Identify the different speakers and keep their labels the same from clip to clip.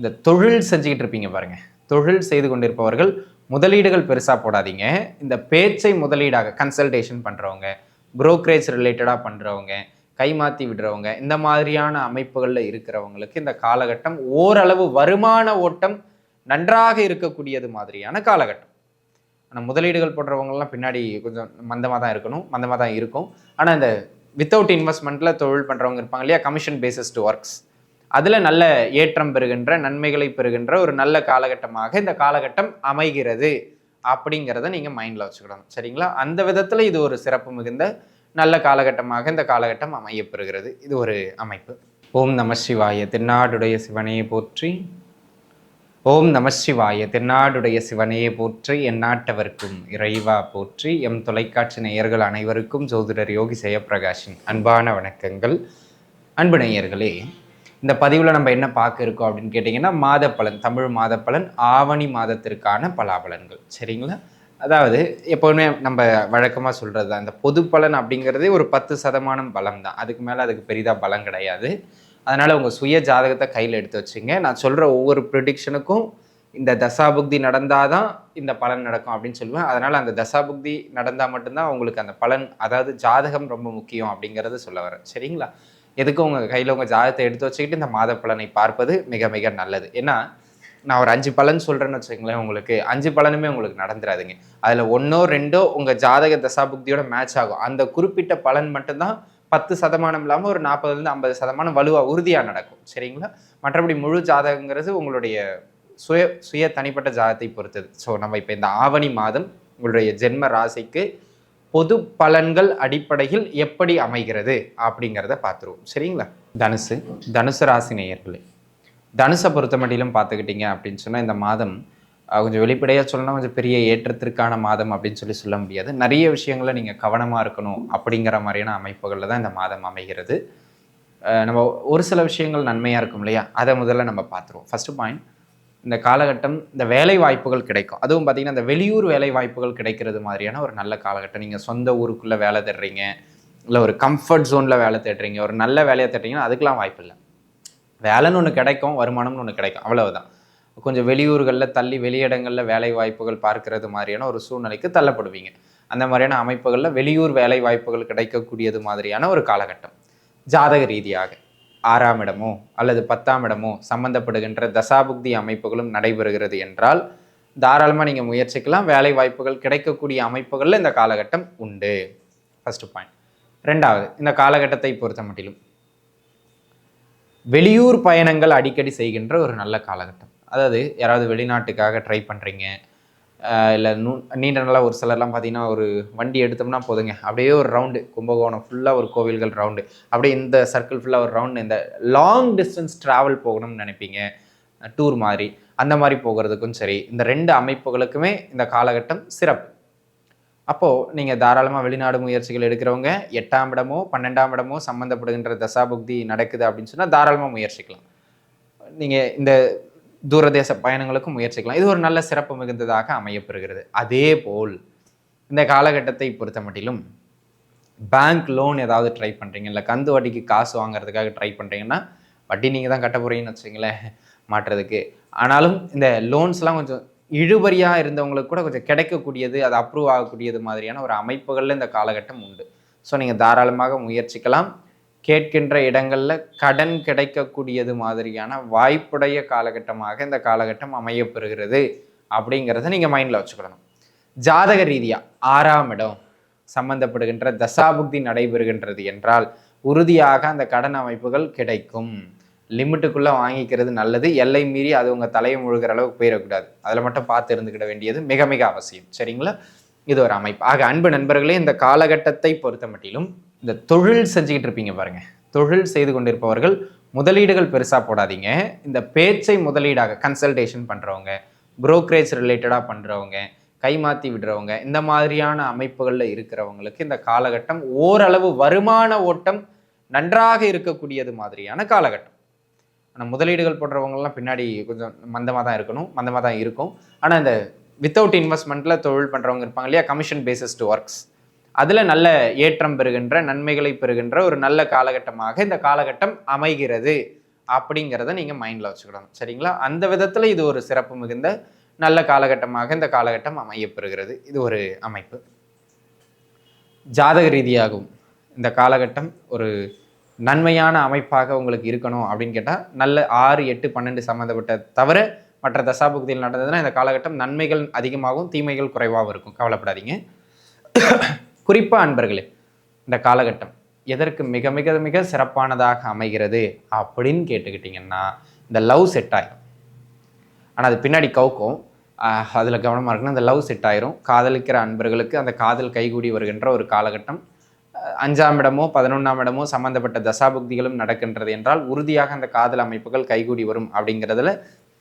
Speaker 1: இந்த தொழில் செஞ்சுக்கிட்டு இருப்பீங்க பாருங்க. தொழில் செய்து கொண்டிருப்பவர்கள் முதலீடுகள் பெருசாக போடாதீங்க. இந்த பேச்சை முதலீடாக கன்சல்டேஷன் பண்ணுறவங்க புரோக்கரேஜ் ரிலேட்டடாக பண்ணுறவங்க கைமாற்றி விடுறவங்க இந்த மாதிரியான அமைப்புகளில் இருக்கிறவங்களுக்கு இந்த காலகட்டம் ஓரளவு வருமான ஓட்டம் நன்றாக இருக்கக்கூடியது மாதிரியான காலகட்டம். ஆனால் முதலீடுகள் போடுறவங்கலாம் பின்னாடி கொஞ்சம் மந்தமாக தான் இருக்கணும் மந்தமாக தான் இருக்கும். ஆனால் இந்த வித்தவுட் இன்வெஸ்ட்மெண்ட்டில் தொழில் பண்ணுறவங்க இருப்பாங்க இல்லையா? கமிஷன் பேசிஸ் டு ஒர்க்ஸ் அதில் நல்ல ஏற்றம் பெறுகின்ற நன்மைகளை பெறுகின்ற ஒரு நல்ல காலகட்டமாக இந்த காலகட்டம் அமைகிறது அப்படிங்கிறத நீங்கள் மைண்டில் வச்சுக்கணும். சரிங்களா? அந்த விதத்தில் இது ஒரு சிறப்பு மிகுந்த நல்ல காலகட்டமாக இந்த காலகட்டம் அமையப்பெறுகிறது. இது ஒரு அமைப்பு. ஓம் நம சிவாய தென்னாடுடைய சிவனையை போற்றி. ஓம் நம சிவாய தென்னாடுடைய சிவனையே போற்றி. எந்நாட்டவர்க்கும் இறைவா போற்றி. எம் தொலைக்காட்சி நேயர்கள் அனைவருக்கும் ஜோதிடர் யோகி ஜெயப்பிரகாஷின் அன்பான வணக்கங்கள். அன்பு நேயர்களே இந்த பதிவில் நம்ம என்ன பார்க்க இருக்கோம் அப்படின்னு கேட்டிங்கன்னா மாத பலன் தமிழ் மாதப்பலன் ஆவணி மாதத்திற்கான பலாபலன்கள். சரிங்களா? அதாவது எப்போதுமே நம்ம வழக்கமாக சொல்கிறது தான் இந்த பொது பலன் அப்படிங்கிறதே ஒரு பத்து சதமானம் பலம் தான். அதுக்கு மேலே அதுக்கு பெரிதாக பலம் கிடையாது. அதனால் உங்கள் சுய ஜாதகத்தை கையில் எடுத்து வச்சுங்க. நான் சொல்கிற ஒவ்வொரு ப்ரிடிக்ஷனுக்கும் இந்த தசாபுக்தி நடந்தால் தான் இந்த பலன் நடக்கும் அப்படின்னு சொல்லுவேன். அதனால் அந்த தசாபுக்தி நடந்தால் மட்டும்தான் உங்களுக்கு அந்த பலன் அதாவது ஜாதகம் ரொம்ப முக்கியம் அப்படிங்கிறத சொல்ல வரேன். சரிங்களா? எதுக்கு உங்கள் கையில் உங்கள் ஜாதகத்தை எடுத்து வச்சுக்கிட்டு இந்த மாத பலனை பார்ப்பது மிக மிக நல்லது. ஏன்னா நான் ஒரு அஞ்சு பலன் சொல்கிறேன்னு வச்சுக்கங்களேன் உங்களுக்கு. அஞ்சு பலனுமே உங்களுக்கு நடந்துடாதுங்க அதில் ஒன்றோ ரெண்டோ உங்கள் ஜாதக தசாபுக்தியோட மேட்ச் ஆகும். அந்த குறிப்பிட்ட பலன் மட்டும்தான் பத்து சதமானம் இல்லாமல் ஒரு நாற்பதுலேருந்து ஐம்பது சதமானம் வலுவாக உறுதியாக நடக்கும். சரிங்களா? மற்றபடி முழு ஜாதகங்கிறது உங்களுடைய சுய சுய தனிப்பட்ட ஜாதகத்தை பொறுத்தது. ஸோ நம்ம இப்போ இந்த ஆவணி மாதம் உங்களுடைய ஜென்ம ராசிக்கு பொது பலன்கள் அடிப்படையில் எப்படி அமைகிறது அப்படிங்கிறத பார்த்துருவோம். சரிங்களா? தனுசு தனுசு ராசி நேயர்களே தனுசை பொறுத்த மட்டிலும் பார்த்துக்கிட்டீங்க அப்படின்னு சொன்னால் இந்த மாதம் கொஞ்சம் வெளிப்படையாக சொல்லணும் கொஞ்சம் பெரிய ஏற்றத்திற்கான மாதம் அப்படின்னு சொல்லி சொல்ல முடியாது. நிறைய விஷயங்களை நீங்கள் கவனமாக இருக்கணும் அப்படிங்கிற மாதிரியான அமைப்புகளில் தான் இந்த மாதம் அமைகிறது. நம்ம ஒரு சில விஷயங்கள் நன்மையாக இருக்கும் இல்லையா? அதை முதல்ல நம்ம பார்த்துருவோம். ஃபஸ்ட்டு பாயிண்ட் இந்த காலகட்டம் இந்த வேலை வாய்ப்புகள் கிடைக்கும். அதுவும் பார்த்தீங்கன்னா இந்த வெளியூர் வேலை வாய்ப்புகள் கிடைக்கிறது மாதிரியான ஒரு நல்ல காலகட்டம். நீங்கள் சொந்த ஊருக்குள்ளே வேலை தேடுறீங்க இல்லை ஒரு கம்ஃபர்ட் ஜோனில் வேலை தேடுறீங்க ஒரு நல்ல வேலையை தேடுறீங்கன்னா அதுக்கெலாம் வாய்ப்பு இல்லை. வேலைன்னு ஒன்று கிடைக்கும் வருமானம்னு ஒன்று கிடைக்கும் அவ்வளவுதான். கொஞ்சம் வெளியூர்களில் தள்ளி வெளியிடங்களில் வேலை வாய்ப்புகள் பார்க்கறது மாதிரியான ஒரு சூழ்நிலைக்கு தள்ளப்படுவீங்க. அந்த மாதிரியான அமைப்புகளில் வெளியூர் வேலை வாய்ப்புகள் கிடைக்கக்கூடியது மாதிரியான ஒரு காலகட்டம். ஜாதக ரீதியாக. ஆறாம் இடமோ அல்லது பத்தாம் இடமோ சம்பந்தப்படுகின்ற தசாபுக்தி அமைப்புகளும் நடைபெறுகிறது என்றால் தாராளமாக நீங்கள் முயற்சிக்கலாம். வேலை வாய்ப்புகள் கிடைக்கக்கூடிய அமைப்புகளில் இந்த காலகட்டம் உண்டு. ஃபஸ்ட்டு பாயிண்ட் ரெண்டாவது இந்த காலகட்டத்தை பொறுத்த மட்டிலும் வெளியூர் பயணங்கள் அடிக்கடி செய்கின்ற ஒரு நல்ல காலகட்டம். அதாவது யாராவது வெளிநாட்டுக்காக ட்ரை பண்ணுறீங்க இல்லை நூ நீண்ட நாளாக ஒரு சிலர்லாம் பார்த்தீங்கன்னா ஒரு வண்டி எடுத்தோம்னா போதுங்க. அப்படியே ஒரு ரவுண்டு கும்பகோணம் ஃபுல்லாக ஒரு கோவில்கள் ரவுண்டு அப்படியே இந்த சர்க்கிள் ஃபுல்லாக ஒரு ரவுண்டு இந்த லாங் டிஸ்டன்ஸ் ட்ராவல் போகணும்னு நினைப்பீங்க. டூர் மாதிரி. அந்த மாதிரி போகிறதுக்கும் சரி இந்த ரெண்டு அமைப்புகளுக்குமே இந்த காலகட்டம் சிறப்பு. அப்போது நீங்கள் தாராளமாக வெளிநாடு முயற்சிகள் எடுக்கிறவங்க எட்டாம் இடமோ பன்னெண்டாம் இடமோ சம்மந்தப்படுகின்ற தசாபுக்தி நடக்குது அப்படின்னு சொன்னால் தாராளமாக முயற்சிக்கலாம். நீங்கள் இந்த தூரதேச பயணங்களுக்கும் முயற்சிக்கலாம். இது ஒரு நல்ல சிறப்பு மிகுந்ததாக அமையப்பெறுகிறது. அதே போல் இந்த காலகட்டத்தை பொறுத்த மட்டிலும் பேங்க் லோன் ஏதாவது ட்ரை பண்ணுறீங்க இல்லை கந்து வட்டிக்கு காசு வாங்குறதுக்காக ட்ரை பண்ணுறீங்கன்னா வட்டி நீங்கள் தான் கட்ட போகிறீங்கன்னு வச்சுங்களேன் மாட்டுறதுக்கு ஆனாலும் இந்த லோன்ஸ்லாம் கொஞ்சம் இழுபறியாக இருந்தவங்களுக்கு கூட கொஞ்சம் கிடைக்கக்கூடியது அது அப்ரூவ் ஆகக்கூடியது மாதிரியான ஒரு அமைப்புகளில் இந்த காலகட்டம் உண்டு. ஸோ நீங்கள் தாராளமாக முயற்சிக்கலாம். கேட்கின்ற இடங்களில் கடன் கிடைக்கக்கூடியது மாதிரியான வாய்ப்புடைய காலகட்டமாக இந்த காலகட்டம் அமையப்பெறுகிறது அப்படிங்கிறத நீங்கள் மைண்டில் வச்சுக்கணும். ஜாதக ரீதியாக ஆறாம் இடம் சம்பந்தப்படுகின்ற தசாபுக்தி நடைபெறுகின்றது என்றால் உறுதியாக அந்த கடன் அமைப்புகள் கிடைக்கும். லிமிட்டுக்குள்ளே வாங்கிக்கிறது நல்லது. எல்லை மீறி அது உங்கள் தலையை முழுகிற அளவுக்கு போயிடக்கூடாது. அதில் மட்டும் பார்த்து இருந்துக்கிட வேண்டியது மிக மிக அவசியம். சரிங்களா? இது ஒரு அமைப்பு. ஆக அன்பு நண்பர்களே இந்த காலகட்டத்தை பொறுத்த மட்டிலும் இந்த தொழில் செஞ்சுக்கிட்டு இருப்பீங்க பாருங்க. தொழில் செய்து கொண்டிருப்பவர்கள் முதலீடுகள் பெருசாக போடாதீங்க. இந்த பேச்சை முதலீடாக கன்சல்டேஷன் பண்ணுறவங்க brokerage ரிலேட்டடாக பண்ணுறவங்க கைமாற்றி விடுறவங்க இந்த மாதிரியான அமைப்புகளில் இருக்கிறவங்களுக்கு இந்த காலகட்டம் ஓரளவு வருமான ஓட்டம் நன்றாக இருக்கக்கூடியது மாதிரியான காலகட்டம். ஆனால் முதலீடுகள் போடுறவங்கலாம் பின்னாடி கொஞ்சம் மந்தமாக தான் இருக்கணும் மந்தமாக தான் இருக்கும். ஆனால் இந்த வித்தவுட் இன்வெஸ்ட்மெண்ட்டில் தொழில் பண்ணுறவங்க இருப்பாங்க இல்லையா? கமிஷன் பேசிஸ் டு ஒர்க்ஸ் அதில் நல்ல ஏற்றம் பெறுகின்ற நன்மைகளை பெறுகின்ற ஒரு நல்ல காலகட்டமாக இந்த காலகட்டம் அமைகிறது அப்படிங்கிறத நீங்கள் மைண்டில் வச்சுக்கணும். சரிங்களா? அந்த விதத்தில் இது ஒரு சிறப்பு மிகுந்த நல்ல காலகட்டமாக இந்த காலகட்டம் அமையப்பெறுகிறது. இது ஒரு அமைப்பு. ஜாதக ரீதியாகவும் இந்த காலகட்டம் ஒரு நன்மையான அமைப்பாக உங்களுக்கு இருக்கணும் அப்படின்னு கேட்டால் நல்ல ஆறு எட்டு பன்னெண்டு சம்மந்தப்பட்ட தவிர மற்ற தசாபுக்தியில் நடந்ததுன்னா இந்த காலகட்டம் நன்மைகள் அதிகமாகவும் தீமைகள் குறைவாகவும் இருக்கும். கவலைப்படாதீங்க. குறிப்பாக அன்பர்களே இந்த காலகட்டம் எதற்கு மிக மிக மிக சிறப்பானதாக அமைகிறது அப்படின்னு கேட்டுக்கிட்டிங்கன்னா இந்த லவ் செட் ஆகிடும் ஆனால் அது பின்னாடி கவுக்கும். அதில் கவனமாக இருக்குன்னா அந்த லவ் செட் ஆயிரும். காதலிக்கிற அன்பர்களுக்கு அந்த காதல் கைகூடி வருகின்ற ஒரு காலகட்டம். அஞ்சாம் இடமோ பதினொன்றாம் இடமோ சம்பந்தப்பட்ட தசாபுக்திகளும் நடக்கின்றது என்றால் உறுதியாக அந்த காதல் அமைப்புகள் கைகூடி வரும் அப்படிங்கிறதுல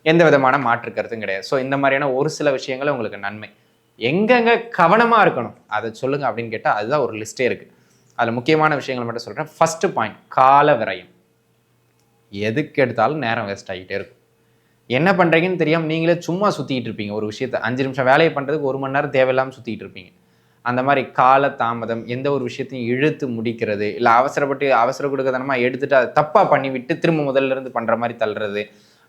Speaker 1: எந்த விதமான மாற்று கருத்தும் கிடையாது. ஸோ இந்த மாதிரியான ஒரு சில விஷயங்கள் உங்களுக்கு நன்மை. எங்கெங்க கவனமாக இருக்கணும்? அதை சொல்லுங்க அப்படின்னு கேட்டால் அதுதான் ஒரு லிஸ்ட்டே இருக்குது அதில் முக்கியமான விஷயங்கள் மட்டும் சொல்கிறேன் ஃபஸ்ட்டு பாயிண்ட் கால விரயம். எதுக்கு எடுத்தாலும் நேரம் வேஸ்ட் ஆகிட்டே இருக்கும். என்ன பண்ணுறீங்கன்னு தெரியாமல் நீங்களே சும்மா சுற்றிட்டு இருப்பீங்க. ஒரு விஷயத்த அஞ்சு நிமிஷம் வேலையை பண்ணுறதுக்கு ஒரு மணி நேரம் தேவையில்லாமல் சுற்றிட்டு இருப்பீங்க. அந்த மாதிரி கால தாமதம் எந்த ஒரு விஷயத்தையும் இழுத்து முடிக்கிறது இல்லை அவசரப்பட்டு அவசர கொடுக்கதனமாக எடுத்துகிட்டு அதை தப்பாக பண்ணிவிட்டு திரும்ப முதல்ல இருந்து பண்ணுற மாதிரி தள்ளுறது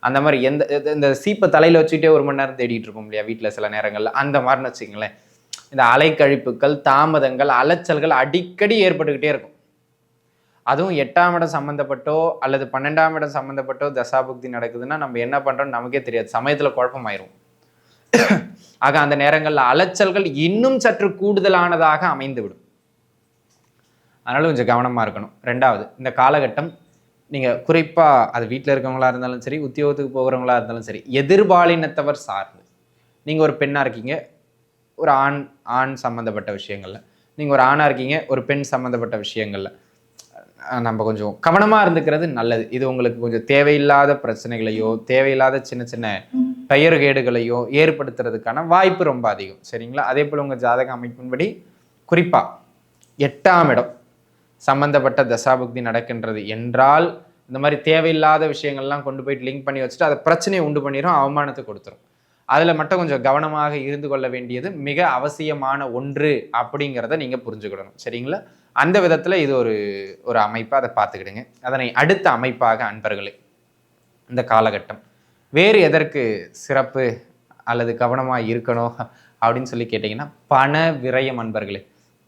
Speaker 1: அந்த மாதிரி எந்த இந்த- இந்த சீப்பை தலையில் வச்சுக்கிட்டே ஒரு மணி நேரம் தேடிட்டு இருக்கோம் இல்லையா வீட்டில் சில நேரங்களில். அந்த மாதிரின்னு வச்சுங்களேன் இந்த அலைக்கழிப்புகள் தாமதங்கள் அலைச்சல்கள் அடிக்கடி ஏற்பட்டுக்கிட்டே இருக்கும். அதுவும் எட்டாம் இடம் சம்மந்தப்பட்டோ அல்லது பன்னெண்டாம் இடம் சம்மந்தப்பட்டோ தசாபுக்தி நடக்குதுன்னா நம்ம என்ன பண்ணுறோம்னு நமக்கே தெரியாது. சமயத்தில் குழப்பமாயிரும். ஆக அந்த நேரங்களில் அலைச்சல்கள் இன்னும் சற்று கூடுதலானதாக அமைந்துவிடும். அதனால கொஞ்சம் கவனமாக இருக்கணும். ரெண்டாவது இந்த காலகட்டம் நீங்கள் குறிப்பாக அது வீட்டில் இருக்கவங்களா இருந்தாலும் சரி உத்தியோகத்துக்கு போகிறவங்களா இருந்தாலும் சரி எதிர்பாலினத்தவர் சார்ந்து நீங்கள் ஒரு பெண்ணாக இருக்கீங்க ஒரு ஆண் ஆண் சம்மந்தப்பட்ட விஷயங்கள்ல. நீங்கள் ஒரு ஆணாக இருக்கீங்க ஒரு பெண் சம்மந்தப்பட்ட விஷயங்கள்ல. நம்ம கொஞ்சம் கவனமாக இருந்துக்கிறது நல்லது. இது உங்களுக்கு கொஞ்சம் தேவையில்லாத பிரச்சனைகளையோ தேவையில்லாத சின்ன சின்ன பெயர்கேடுகளையோ ஏற்படுத்துறதுக்கான வாய்ப்பு ரொம்ப அதிகம். சரிங்களா? அதே போல் உங்கள் ஜாதக அமைப்பின்படி குறிப்பாக எட்டாம் இடம். சம்பந்தப்பட்ட தசாபக்தி நடக்கின்றது என்றால் இந்த மாதிரி தேவையில்லாத விஷயங்கள்லாம் கொண்டு போயிட்டு லிங்க் பண்ணி வச்சுட்டு அதை பிரச்சனையை உண்டு பண்ணிடும் அவமானத்தை கொடுத்துரும். அதில் மட்டும் கொஞ்சம் கவனமாக இருந்து கொள்ள வேண்டியது மிக அவசியமான ஒன்று அப்படிங்கிறத நீங்கள் புரிஞ்சுக்கிடணும். சரிங்களா? அந்த விதத்தில் இது ஒரு ஒரு அமைப்பாக அதை பார்த்துக்கிடுங்க. அதனை அடுத்த அமைப்பாக அன்பர்களே இந்த காலகட்டம். வேறு எதற்கு சிறப்பு அல்லது கவனமாக இருக்கணும் அப்படின்னு சொல்லி கேட்டிங்கன்னா பண விரயம் அன்பர்களே.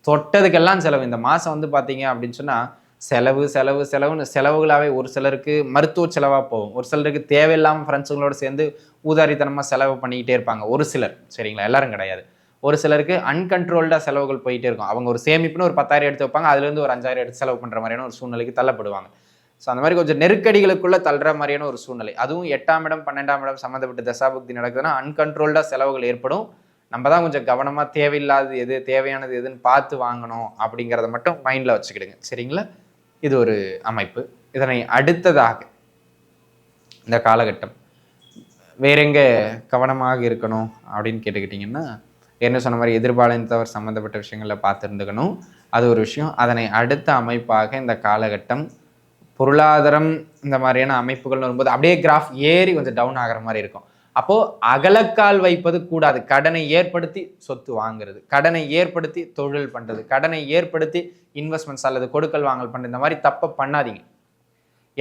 Speaker 1: தொட்டதுக்கெல்லாம் செலவு. இந்த மாதம் வந்து பார்த்தீங்க அப்படின்னு சொன்னால் செலவு செலவு செலவுன்னு செலவுகளாகவே ஒரு சிலருக்கு மருத்துவ செலவாக போகும். ஒரு சிலருக்கு தேவையில்லாமல் ஃப்ரெண்ட்ஸுங்களோட சேர்ந்து ஊதாரித்தனமாக செலவு பண்ணிக்கிட்டே இருப்பாங்க. ஒரு சிலர். சரிங்களா? எல்லாரும் கிடையாது. ஒரு சிலருக்கு அன்கன்ட்ரோல்டாக செலவுகள் போயிட்டே இருக்கும். அவங்க ஒரு சேமிப்புன்னு ஒரு பத்தாயிரம் எடுத்து வைப்பாங்க. அதுலேருந்து ஒரு அஞ்சாயிரம் எடுத்து செலவு பண்ணுற மாதிரியான ஒரு சூழ்நிலைக்கு தள்ளப்படுவாங்க. ஸோ அந்த மாதிரி கொஞ்சம் நெருக்கடிகளுக்குள்ளே தள்ளுற மாதிரியான ஒரு சூழ்நிலை. அதுவும் எட்டாம் இடம் பன்னெண்டாம் இடம் சம்மந்தப்பட்ட தசாபுக்தி நடக்குதுன்னா அன்கன்ட்ரோல்டாக செலவுகள் ஏற்படும். நம்ம தான் கொஞ்சம் கவனமாக தேவையில்லாதது எது தேவையானது எதுன்னு பார்த்து வாங்கணும் அப்படிங்கிறத மட்டும் மைண்டில் வச்சுக்கிடுங்க. சரிங்களா? இது ஒரு அமைப்பு. இதனை அடுத்ததாக இந்த காலகட்டம். வேற எங்கே கவனமாக இருக்கணும் அப்படின்னு கேட்டுக்கிட்டிங்கன்னா என்ன சொன்ன மாதிரி எதிர்பாலினத்தவர் சம்மந்தப்பட்ட விஷயங்களில் பார்த்துருந்துக்கணும். அது ஒரு விஷயம். அதனை அடுத்த அமைப்பாக இந்த காலகட்டம் பொருளாதாரம் இந்த மாதிரியான அமைப்புகள்னு வரும்போது அப்படியே கிராஃப் ஏறி கொஞ்சம் டவுன் ஆகிற மாதிரி இருக்கும். அப்போ அகலக்கால் வைப்பது கூடாது. கடனை ஏற்படுத்தி சொத்து வாங்குறது. கடனை ஏற்படுத்தி தொழில் பண்றது. கடனை ஏற்படுத்தி இன்வெஸ்ட்மெண்ட்ஸ் அல்லது கொடுக்கல் வாங்கல் பண்ணுற இந்த மாதிரி தப்பை பண்ணாதீங்க.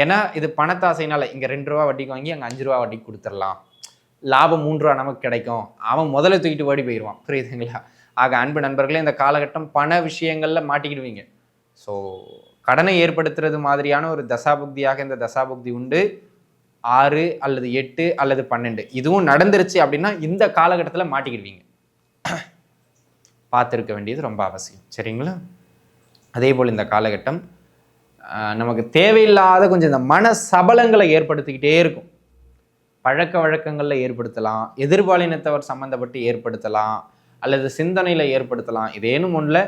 Speaker 1: ஏன்னா இது பணத்தாசைனால இங்க ரெண்டு ரூபா வட்டிக்கு வாங்கி அங்கே அஞ்சு ரூபா வட்டிக்கு கொடுத்துடலாம். லாபம் மூன்று ரூபா நமக்கு கிடைக்கும். அவன் முதல்ல தூக்கிட்டு ஓடி போயிடுவான் புரியுதுங்களா? ஆக அன்பு நண்பர்களே இந்த காலகட்டம் பண விஷயங்கள்ல மாட்டிக்கிடுவீங்க. ஸோ கடனை ஏற்படுத்துறது மாதிரியான ஒரு தசாபுக்தியாக இந்த தசாபுக்தி உண்டு. ஆறு அல்லது எட்டு அல்லது பன்னெண்டு. இதுவும் நடந்துருச்சு அப்படின்னா இந்த காலகட்டத்தில் மாட்டிக்கிடுவீங்க. பார்த்துருக்க வேண்டியது ரொம்ப அவசியம். சரிங்களா? அதே போல் இந்த காலகட்டம் நமக்கு தேவையில்லாத கொஞ்சம் இந்த மன சபலங்களை ஏற்படுத்திக்கிட்டே இருக்கும். பழக்க வழக்கங்களில் ஏற்படுத்தலாம் எதிர்பாலினத்தவர் சம்மந்தப்பட்டு ஏற்படுத்தலாம் அல்லது சிந்தனையில் ஏற்படுத்தலாம். இதேனும் ஒன்றில்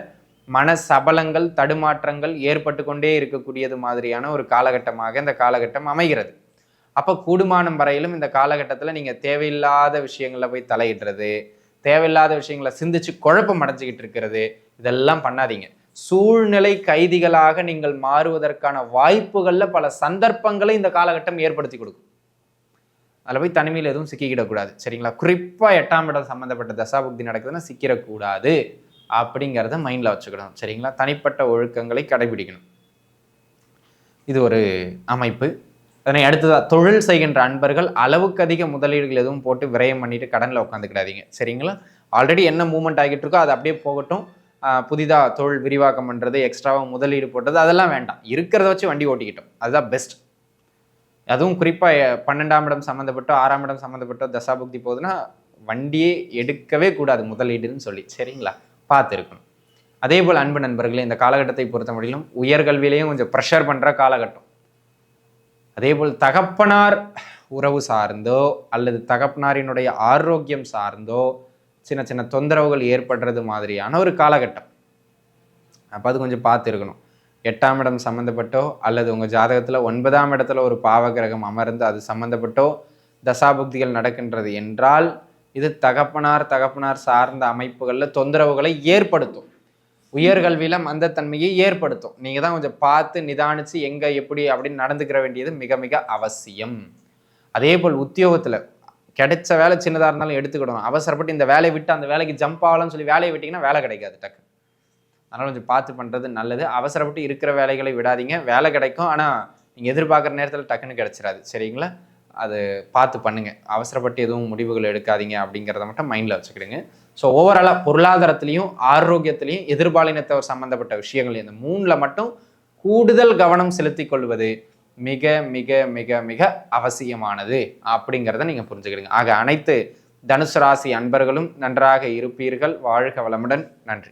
Speaker 1: மன சபலங்கள் தடுமாற்றங்கள் ஏற்பட்டு கொண்டே இருக்கக்கூடியது மாதிரியான ஒரு காலகட்டமாக இந்த காலகட்டம் அமைகிறது. அப்போ கூடுமானம் வரையிலும் இந்த காலகட்டத்தில் நீங்கள் தேவையில்லாத விஷயங்களில் போய் தலையிடுறது தேவையில்லாத விஷயங்களை சிந்திச்சு குழப்பம் அடைஞ்சிக்கிட்டு இருக்கிறது இதெல்லாம் பண்ணாதீங்க. சூழ்நிலை கைதிகளாக நீங்கள் மாறுவதற்கான வாய்ப்புகளில் பல சந்தர்ப்பங்களை இந்த காலகட்டம் ஏற்படுத்தி கொடுக்கும். அதில் போய் தனிமையில் எதுவும் சிக்கிக்கிடக்கூடாது சரிங்களா? குறிப்பாக எட்டாம் இடம் சம்மந்தப்பட்ட தசாபுக்தி நடக்குதுன்னா சிக்கிடக்கூடாது அப்படிங்கிறத மைண்டில் வச்சுக்கணும். சரிங்களா? தனிப்பட்ட ஒழுக்கங்களை கடைபிடிக்கணும். இது ஒரு அமைப்பு. அதனை அடுத்ததாக தொழில் செய்கின்ற அன்பர்கள் அளவுக்கு அதிக முதலீடுகள் எதுவும் போட்டு விரயம் பண்ணிட்டு கடனில் உட்காந்துக்கிடாதீங்க சரிங்களா? ஆல்ரெடி என்ன மூவ்மெண்ட் ஆகிட்டு இருக்கோ அது அப்படியே போகட்டும். புதிதாக தொழில் விரிவாக்கம் பண்ணுறது எக்ஸ்ட்ராவாக முதலீடு போட்டது அதெல்லாம் வேண்டாம். இருக்கிறத வச்சு வண்டி ஓட்டிக்கிட்டோம். அதுதான் பெஸ்ட் அதுவும் குறிப்பாக பன்னெண்டாம் இடம் சம்மந்தப்பட்டோ ஆறாம் இடம் சம்மந்தப்பட்டோ தசாபுக்தி போகுதுன்னா வண்டியே எடுக்கவே கூடாது முதலீடுன்னு சொல்லி. சரிங்களா? பார்த்து இருக்கணும் அதே போல் அன்பு நண்பர்களே இந்த காலகட்டத்தை பொறுத்த முடியலும் உயர்கல்வியிலையும் கொஞ்சம் ப்ரெஷர் பண்ணுற காலகட்டம். அதே போல் தகப்பனார் உறவு சார்ந்தோ அல்லது தகப்பனாரினுடைய ஆரோக்கியம் சார்ந்தோ சின்ன சின்ன தொந்தரவுகள் ஏற்படுறது மாதிரியான ஒரு காலகட்டம். அப்போ அது கொஞ்சம் பார்த்து இருக்கணும் எட்டாம் இடம் சம்மந்தப்பட்டோ அல்லது உங்கள் ஜாதகத்தில் ஒன்பதாம் இடத்துல ஒரு பாவகிரகம் அமர்ந்து அது சம்மந்தப்பட்டோ தசாபுக்திகள் நடக்கின்றது என்றால் இது தகப்பனார் தகப்பனார் சார்ந்த அமைப்புகளில் தொந்தரவுகளை ஏற்படுத்தும். உயர்கல்வியில் மந்தத்தன்மையை ஏற்படுத்தும். நீங்கள் தான் கொஞ்சம் பார்த்து நிதானித்து எங்கே எப்படி அப்படின்னு நடந்துக்கிற வேண்டியது மிக மிக அவசியம். அதே போல் உத்தியோகத்தில் கிடைச்ச வேலை சின்னதாக இருந்தாலும் எடுத்துக்கிடணும். அவசரப்பட்டு இந்த வேலையை விட்டு அந்த வேலைக்கு ஜம்ப் ஆகலாம்னு சொல்லி வேலையை விட்டிங்கன்னா வேலை கிடைக்காது டக்கு. அதனால் கொஞ்சம் பார்த்து பண்ணுறது நல்லது. அவசரப்பட்டு இருக்கிற வேலைகளை விடாதீங்க. வேலை கிடைக்கும். ஆனால் நீங்கள் எதிர்பார்க்குற நேரத்தில் டக்குன்னு கிடச்சிடாது சரிங்களா? அது பார்த்து பண்ணுங்க. அவசரப்பட்டு எதுவும் முடிவுகள் எடுக்காதீங்க அப்படிங்கிறத மட்டும் மைண்டில் வச்சுக்கிடுங்க. ஸோ ஓவராலாக பொருளாதாரத்திலையும் ஆரோக்கியத்திலையும் எதிர்பாலினத்தவர் சம்மந்தப்பட்ட விஷயங்கள் இந்த மூணில் மட்டும் கூடுதல் கவனம் செலுத்தி கொள்வது மிக மிக மிக மிக அவசியமானது அப்படிங்கிறத நீங்கள் புரிஞ்சுக்கிடுங்க. ஆக அனைத்து தனுசு ராசி அன்பர்களும் நன்றாக இருப்பீர்கள். வாழ்க வளமுடன். நன்றி.